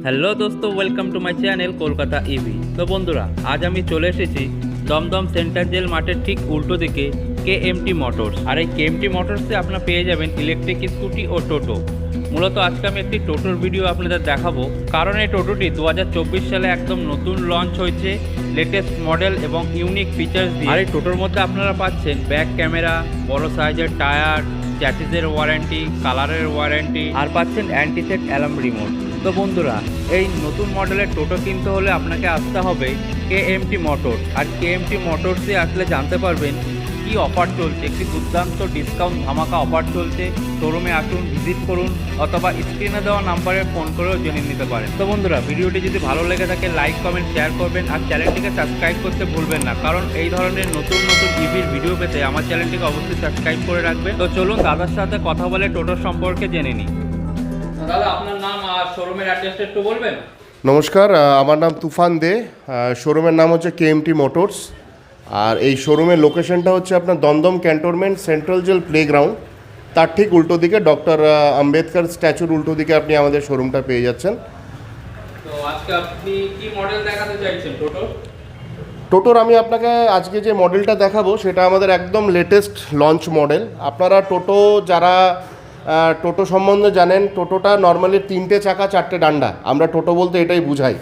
Hello দোস্ত welcome to my channel Kolkata EV তো বন্ধুরা, আজ আমি চলে এসেছি দমদম সেন্টার জেল মাঠের ঠিক উল্টো দিকে কে এমটি মোটরস আর এই কে এমটি মোটরসে আপনারা পেয়ে যাবেন ইলেকট্রিক স্কুটি ও টোটো। মূলত আজকে আমি একটি টোটোর ভিডিও আপনাদের দেখাবো। কারণ এই টোটোটি দু হাজার চব্বিশ সালে একদম নতুন লঞ্চ হয়েছে লেটেস্ট মডেল এবং ইউনিক ফিচার্স দিয়ে। আর এই টোটোর মধ্যে আপনারা পাচ্ছেন ব্যাক ক্যামেরা বড় সাইজের টায়ার চ্যাসিসের ওয়ারেন্টি কালারের ওয়ারেন্টি আর পাচ্ছেন অ্যান্টিসেট অ্যালার্ম রিমোট তো বন্ধুরা, এই নতুন মডেলের টোটো কিনতে হলে আপনাকে আসতে হবে কে এমটি মোটর আর কে এমটি মোটরসে আসলে জানতে পারবেন কি অফার চলছে একটি দুর্দান্ত ডিসকাউন্ট ধামাকা অফার চলছে। শোরুমে আসুন ভিজিট করুন, অথবা স্ক্রিনে দেওয়া নাম্বারে ফোন করেও জেনে নিতে পারেন। তো বন্ধুরা, ভিডিওটি যদি ভালো লেগে থাকে লাইক কমেন্ট শেয়ার করবেন আর চ্যানেলটিকে সাবস্ক্রাইব করতে ভুলবেন না। কারণ এই ধরনের নতুন নতুন ইভির ভিডিও পেতে আমার চ্যানেলটিকে অবশ্যই সাবস্ক্রাইব করে রাখবেন তো চলুন, দাদার সাথে কথা বলে টোটোর সম্পর্কে জেনে নিই। দাদা আপনার নাম আর শোরুমের অ্যাড্রেসটা একটু বলবেন? নমস্কার আমার নাম তুফান দে। শোরুমের নাম হচ্ছে কেএমটি মোটরস। আর এই শোরুমের লোকেশনটা হচ্ছে আপনার Dum Dum cantonment central jail playground. তার ঠিক উল্টো দিকে ডক্টর আম্বেদকর স্ট্যাচুর উল্টো দিকে আপনি আমাদের শোরুমটা পেয়ে যাচ্ছেন। তো আজকে আপনি কি মডেল দেখাতে চাইছেন টোটো টোটোর আমি আপনাকে আজকে যে মডেলটা দেখাবো সেটা আমাদের একদম লেটেস্ট লঞ্চ মডেল আপনারা টোটো যারা টোটো সম্বন্ধে জানেন, টোটোটা নর্মালি তিনটে চাকা, চারটে ডান্ডা। আমরা টোটো বলতে এটাই বুঝাই।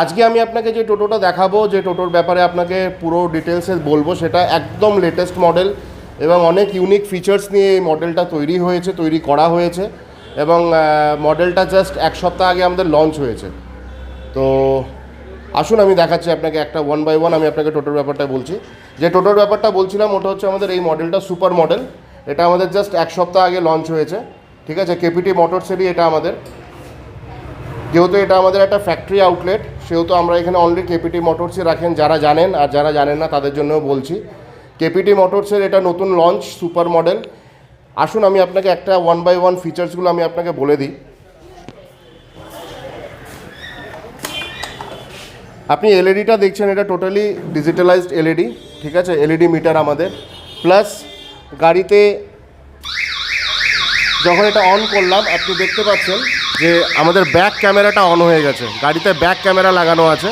আজকে আমি আপনাকে যে টোটোটা দেখাবো, যে টোটোর ব্যাপারে আপনাকে পুরো ডিটেলসে বলব, সেটা একদম লেটেস্ট মডেল এবং অনেক ইউনিক ফিচার্স নিয়ে এই মডেলটা তৈরি হয়েছে, তৈরি করা হয়েছে এবং মডেলটা জাস্ট এক সপ্তাহ আগে আমাদের লঞ্চ হয়েছে। তো আসুন, আমি দেখাচ্ছি আপনাকে একটা ওয়ান বাই ওয়ান আমি আপনাকে টোটোর ব্যাপারটা বলছি। যে টোটোর ব্যাপারটা বলছিলাম, ওটা হচ্ছে আমাদের এই মডেলটা সুপার মডেল এটা আমাদের জাস্ট এক সপ্তাহ আগে লঞ্চ হয়েছে, ঠিক আছে? কেপিটি মোটরসেরই এটা আমাদের। যেহেতু এটা আমাদের একটা ফ্যাক্টরি আউটলেট সেহেতু আমরা এখানে অনলি কেপিটি মোটরসই রাখেন, যারা জানেন আর যারা জানেন না, তাদের জন্যও বলছি। কেপিটি মোটরসের এটা নতুন লঞ্চ সুপার মডেল আসুন, আমি আপনাকে একটা ওয়ান বাই ওয়ান ফিচার্সগুলো আমি আপনাকে বলে দিই। আপনি এলইডিটা দেখছেন, এটা টোটালি ডিজিটালাইজড এলইডি ঠিক আছে? এলইডি মিটার আমাদের। প্লাস গাড়িতে যখন এটা অন করলাম, আপনি দেখতে পাচ্ছেন যে আমাদের ব্যাক ক্যামেরাটা অন হয়ে গেছে। গাড়িতে ব্যাক ক্যামেরা লাগানো আছে।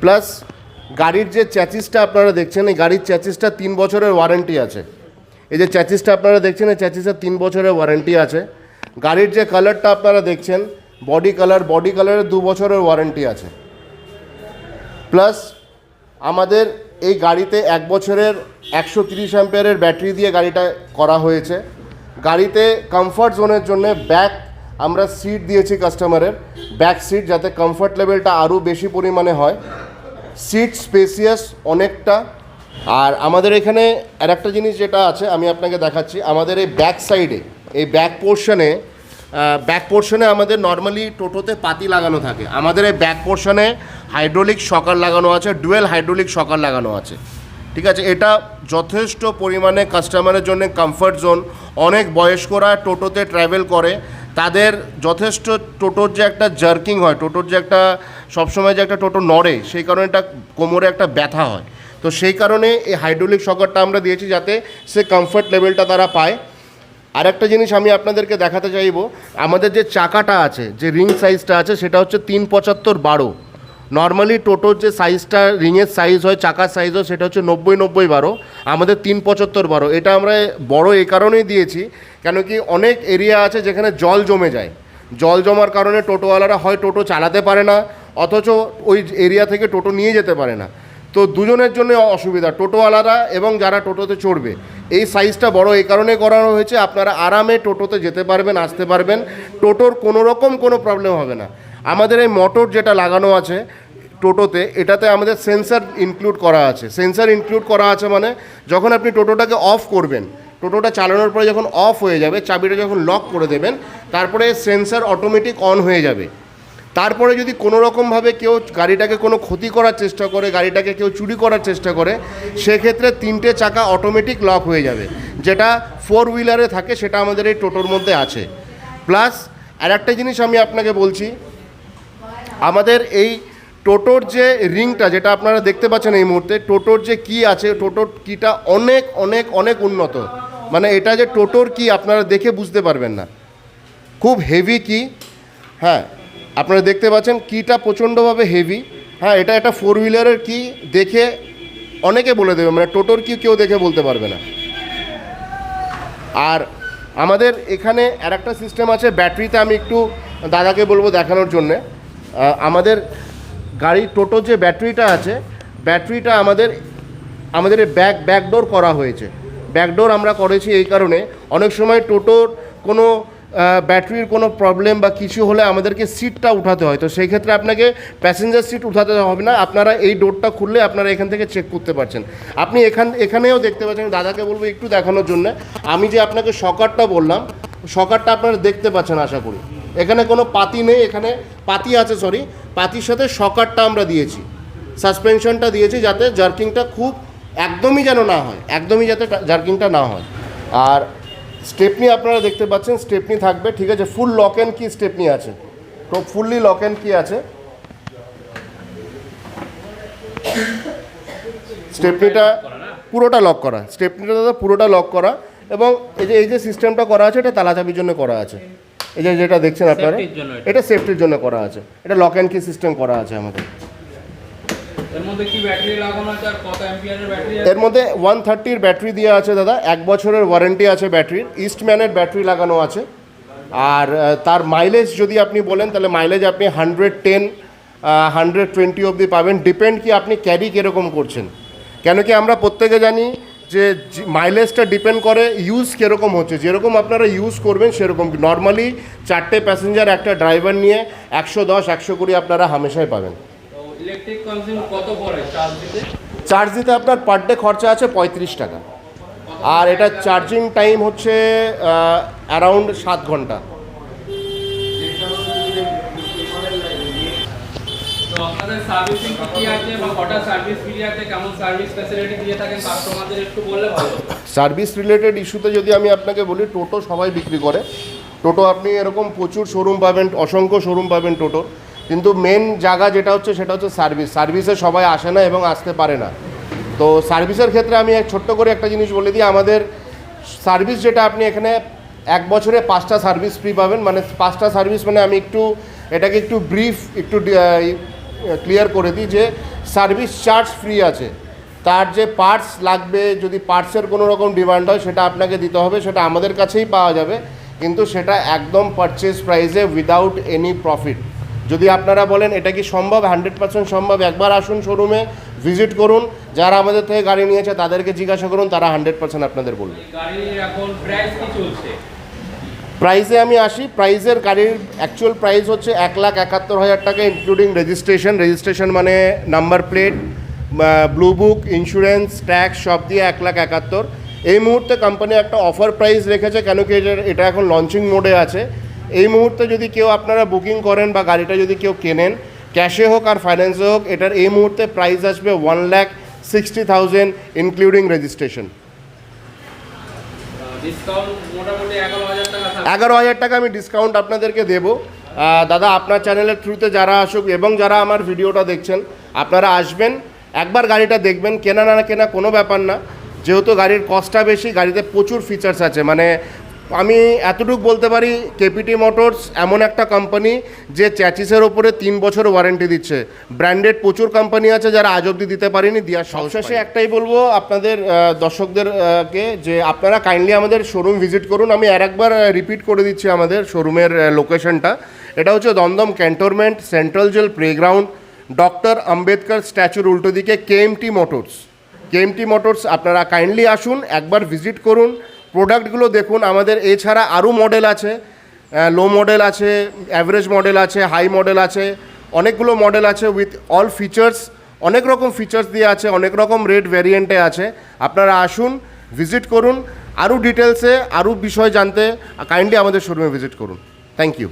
প্লাস গাড়ির যে চ্যাচিসটা আপনারা দেখছেন, এই গাড়ির চ্যাচিসটা তিন বছরের ওয়ারেন্টি আছে। এই যে চ্যাচিসটা আপনারা দেখছেন, এই চ্যাচিসের তিন বছরের ওয়ারেন্টি আছে। গাড়ির যে কালারটা আপনারা দেখছেন বডি কালার বডি কালারের দু বছরের ওয়ারেন্টি আছে। প্লাস আমাদের এই গাড়িতে এক বছরের একশো তিরিশ অ্যাম্পিয়ারের ব্যাটারি দিয়ে গাড়িটা করা হয়েছে। গাড়িতে কমফর্ট জোনের জন্য ব্যাক আমরা সিট দিয়েছি কাস্টমারের ব্যাক সিট যাতে কমফর্ট লেভেলটা আরও বেশি পরিমাণে হয়। সিট স্পেসিয়াস অনেকটা। আর আমাদের এখানে আর একটা জিনিস যেটা আছে, আমি আপনাকে দেখাচ্ছি। আমাদের এই ব্যাক সাইডে এই ব্যাক পোর্শনে ব্যাক পোর্শনে আমাদের নর্মালি টোটোতে পাতি লাগানো থাকে। আমাদের এই ব্যাক পোর্শনে হাইড্রোলিক শকার লাগানো আছে ডুয়েল হাইড্রোলিক শকার লাগানো আছে। ঠিক আছে? এটা যথেষ্ট পরিমাণে কাস্টমারের জন্য কমফর্ট জোন অনেক বয়স্করা টোটোতে ট্রাভেল করে, তাদের যথেষ্ট টোটোর যে একটা জার্কিং হয়, টোটোর যে একটা সবসময় যে একটা টোটো নড়ে, সেই কারণে এটা কোমরে একটা ব্যথা হয়। তো সেই কারণে এই হাইড্রোলিক শকারটা আমরা দিয়েছি যাতে সে কমফর্ট লেভেলটা তারা পায়। আর একটা জিনিস আমি আপনাদেরকে দেখাতে চাইব। আমাদের যে চাকাটা আছে, যে রিং সাইজটা আছে, সেটা হচ্ছে তিন পঁচাত্তর বারো। নর্মালি টোটোর যে সাইজটা, রিংয়ের সাইজ হয়, চাকার সাইজ হয়, সেটা হচ্ছে নব্বই নব্বই বারো। আমাদের তিন পঁচাত্তর বারো। এটা আমরা বড় এই কারণেই দিয়েছি, কেন কি অনেক এরিয়া আছে যেখানে জল জমে যায়। জল জমার কারণে টোটোওয়ালারা হয় টোটো চালাতে পারে না, অথচ ওই এরিয়া থেকে টোটো নিয়ে যেতে পারে না। তো দুজনের জন্য অসুবিধা, টোটোওয়ালারা এবং যারা টোটোতে চড়বে। এই সাইজটা বড়, এই কারণে করানো হয়েছে, আপনারা আরামে টোটোতে যেতে পারবেন, আসতে পারবেন। টোটোর কোনো রকম কোনো প্রবলেম হবে না। আমাদের এই মোটর যেটা লাগানো আছে টোটোতে, এটাতে আমাদের সেন্সার ইনক্লুড করা আছে। সেন্সার ইনক্লুড করা আছে মানে যখন আপনি টোটোটাকে অফ করবেন, টোটোটা চালানোর পরে যখন অফ হয়ে যাবে, চাবিটা যখন লক করে দেবেন, তারপরে সেন্সার অটোমেটিক অন হয়ে যাবে। তারপরে যদি কোনো রকমভাবে কেউ গাড়িটাকে কোনো ক্ষতি করার চেষ্টা করে, গাড়িটাকে কেউ চুরি করার চেষ্টা করে, সেক্ষেত্রে তিনটে চাকা অটোমেটিক লক হয়ে যাবে। যেটা ফোর হুইলারে থাকে, সেটা আমাদের এই টোটোর মধ্যে আছে। প্লাস আর একটা জিনিস আমি আপনাকে বলছি, আমাদের এই টোটোর যে রিংটা, যেটা আপনারা দেখতে পাচ্ছেন এই মুহূর্তে, টোটোর যে কি আছে, টোটোর কিটা অনেক অনেক অনেক উন্নত। মানে এটা যে টোটোর কি, আপনারা দেখে বুঝতে পারবেন না। খুব হেভি কি হ্যাঁ আপনারা দেখতে পাচ্ছেন কিটা প্রচণ্ডভাবে হেভি হ্যাঁ এটা একটা ফোর হুইলারের কি দেখে অনেকে বলে দেবে মানে টোটোর কি কেউ দেখে বলতে পারবে না। আর আমাদের এখানে আর একটা সিস্টেম আছে ব্যাটারিতে আমি একটু দাদাকে বলব দেখানোর জন্যে। আমাদের গাড়ি টোটোর যে ব্যাটারিটা আছে ব্যাটারিটা আমাদের আমাদের ব্যাক ব্যাকডোর করা হয়েছে। ব্যাকডোর আমরা করেছি এই কারণে। অনেক সময় টোটোর কোনো ব্যাটারির কোনো প্রবলেম বা কিছু হলে আমাদেরকে সিটটা উঠাতে হয়। তো সেই ক্ষেত্রে আপনাকে প্যাসেঞ্জার সিট উঠাতে হবে না। আপনারা এই ডোরটা খুললে আপনারা এখান থেকে চেক করতে পারছেন। আপনি এখান, এখানেও দেখতে পাচ্ছেন দাদাকে বলব একটু দেখানোর জন্য। আমি যে আপনাকে সকারটা বললাম, সকারটা আপনারা দেখতে পাচ্ছেন আশা করি। এখানে কোনো পাতি নেই, এখানে পাতি আছে সরি পাতির সাথে সকারটা আমরা দিয়েছি। সাসপেনশনটা দিয়েছি যাতে জার্কিংটা খুব একদমই যেন না হয়। একদমই যাতে জার্কিংটা না হয়। আর স্টেপনি আপনারা দেখতে পাচ্ছেন স্টেপনি থাকবে ঠিক আছে ফুল লক অ্যান্ড কি স্টেপনি আছে। তো ফুললি লক অ্যান্ড কি আছে। স্টেপনিটা পুরোটা লক করা স্টেপনিটা দাদা পুরোটা লক করা এবং এই যে এই যে সিস্টেমটা করা আছে এটা তালা চাবির জন্য করা আছে। এই যে যেটা দেখছেন আপনারা। এটা। সেফটির জন্য করা আছে। এটা লক অ্যান্ড কি সিস্টেম করা আছে আমাদের। এর মধ্যে ওয়ান থার্টির ব্যাটারি দেওয়া আছে দাদা। এক বছরের ওয়ারেন্টি আছে ব্যাটারির। ইস্টম্যানের ব্যাটারি লাগানো আছে। আর তার মাইলেজ যদি আপনি বলেন, তাহলে মাইলেজ আপনি হান্ড্রেড টেন হান্ড্রেড টোয়েন্টি অবধি পাবেন। ডিপেন্ড কি আপনি ক্যারি কীরকম করছেন। কেন কি আমরা প্রত্যেকে জানি যে মাইলেজটা ডিপেন্ড করে ইউজ কীরকম হচ্ছে। যেরকম আপনারা ইউজ করবেন, সেরকম। নর্মালি চারটে প্যাসেঞ্জার একটা ড্রাইভার নিয়ে একশো দশ, একশো কুড়ি আপনারা হামেশাই পাবেন। ইলেকট্রিক কনজিউম কত পড়ে চার্জ দিতে? চার্জ দিতে আপনার পার ডে খরচা আছে পঁয়ত্রিশ টাকা। আর এটা চার্জিং টাইম হচ্ছে অ্যারাউন্ড সাত ঘণ্টা। সার্ভিস রিলেটেড ইস্যুতে যদি আমি আপনাকে বলি টোটো সবাই বিক্রি করে। টোটো আপনি এরকম প্রচুর শোরুম পাবেন অসংখ্য শোরুম পাবেন টোটোর। কিন্তু মেন জায়গা যেটা হচ্ছে সেটা হচ্ছে সার্ভিস সার্ভিসে সবাই আসে না এবং আসতে পারে না। তো সার্ভিসের ক্ষেত্রে আমি এক ছোট্ট করে একটা জিনিস বলে দিই। আমাদের সার্ভিস যেটা আপনি এখানে এক বছরে পাঁচটা সার্ভিস ফ্রি পাবেন। মানে পাঁচটা সার্ভিস মানে আমি একটু, এটাকে একটু ব্রিফ একটু ক্লিয়ার করে দিই যে সার্ভিস চার্জ ফ্রি আছে। তার যে পার্টস লাগবে, যদি পার্টসের কোনো রকম ডিমান্ড হয়, সেটা আপনাকে দিতে হবে। সেটা আমাদের কাছেই পাওয়া যাবে। কিন্তু সেটা একদম পারচেজ প্রাইসে উইদাউট এনি প্রফিট যদি আপনারা বলেন এটা কি সম্ভব হান্ড্রেড পার্সেন্ট সম্ভব একবার আসুন শোরুমে ভিজিট করুন। যারা আমাদের থেকে গাড়ি নিয়েছে তাদেরকে জিজ্ঞাসা করুন তারা হান্ড্রেড পার্সেন্ট আপনাদের বলবে। প্রাইস আমি আসি প্রাইসের গাড়ির অ্যাকচুয়াল প্রাইস হচ্ছে এক লাখ একাত্তর হাজার টাকা ইনক্লুডিং রেজিস্ট্রেশন রেজিস্ট্রেশন মানে number plate blue book insurance tax সব দিয়ে এক লাখ একাত্তর। এই মুহূর্তে কোম্পানি একটা অফার প্রাইস রেখেছে কেন কি এটা এখন লঞ্চিং মোডে আছে। এই মুহূর্তে যদি কেউ আপনারা বুকিং করেন বা গাড়িটা যদি কেউ কেনেন ক্যাশে হোক আর ফাইন্যান্সে হোক এটার এই মুহূর্তে প্রাইস আসবে one lakh sixty thousand including registration এগারো হাজার টাকা আমি ডিসকাউন্ট আপনাদেরকে দেবো। দাদা আপনার চ্যানেলের থ্রুতে যারা আসুক এবং যারা আমার ভিডিওটা দেখছেন আপনারা আসবেন একবার গাড়িটা দেখবেন কেনা না কেনা কোনো ব্যাপার না। যেহেতু গাড়ির কস্টটা বেশি গাড়িতে প্রচুর ফিচার্স আছে। মানে আমি এতটুকু বলতে পারি কেপিটি মোটরস এমন একটা কোম্পানি যে চ্যাচিসের ওপরে তিন বছর ওয়ারেন্টি দিচ্ছে। ব্র্যান্ডেড প্রচুর কোম্পানি আছে যারা আজ অব্দি দিতে পারেনি দিয়া সবশেষে একটাই বলব আপনাদের আহ, দর্শকদের আহ, কে যে আপনারা কাইন্ডলি আমাদের শোরুম ভিজিট করুন। আমি আর একবার রিপিট করে দিচ্ছি আমাদের শোরুমের লোকেশনটা এটা হচ্ছে Dum Dum cantonment central jail playground doctor Ambedkar স্ট্যাচুর উল্টো দিকে কেএমটি মোটরস কেএমটি মোটরস আপনারা কাইন্ডলি আসুন একবার ভিজিট করুন। প্রোডাক্টগুলো দেখুন, আমাদের এছাড়া আরও মডেল আছে লো মডেল আছে অ্যাভারেজ মডেল আছে হাই মডেল আছে, অনেকগুলো মডেল আছে উইথ অল ফিচার্স অনেক রকম ফিচার্স দিয়ে আছে, অনেক রকম রেট ভ্যারিয়েন্টে আছে। আপনারা আসুন ভিজিট করুন, আরও ডিটেলসে আরও বিষয় জানতে কাইন্ডলি আমাদের শোরুমে ভিজিট করুন। Thank you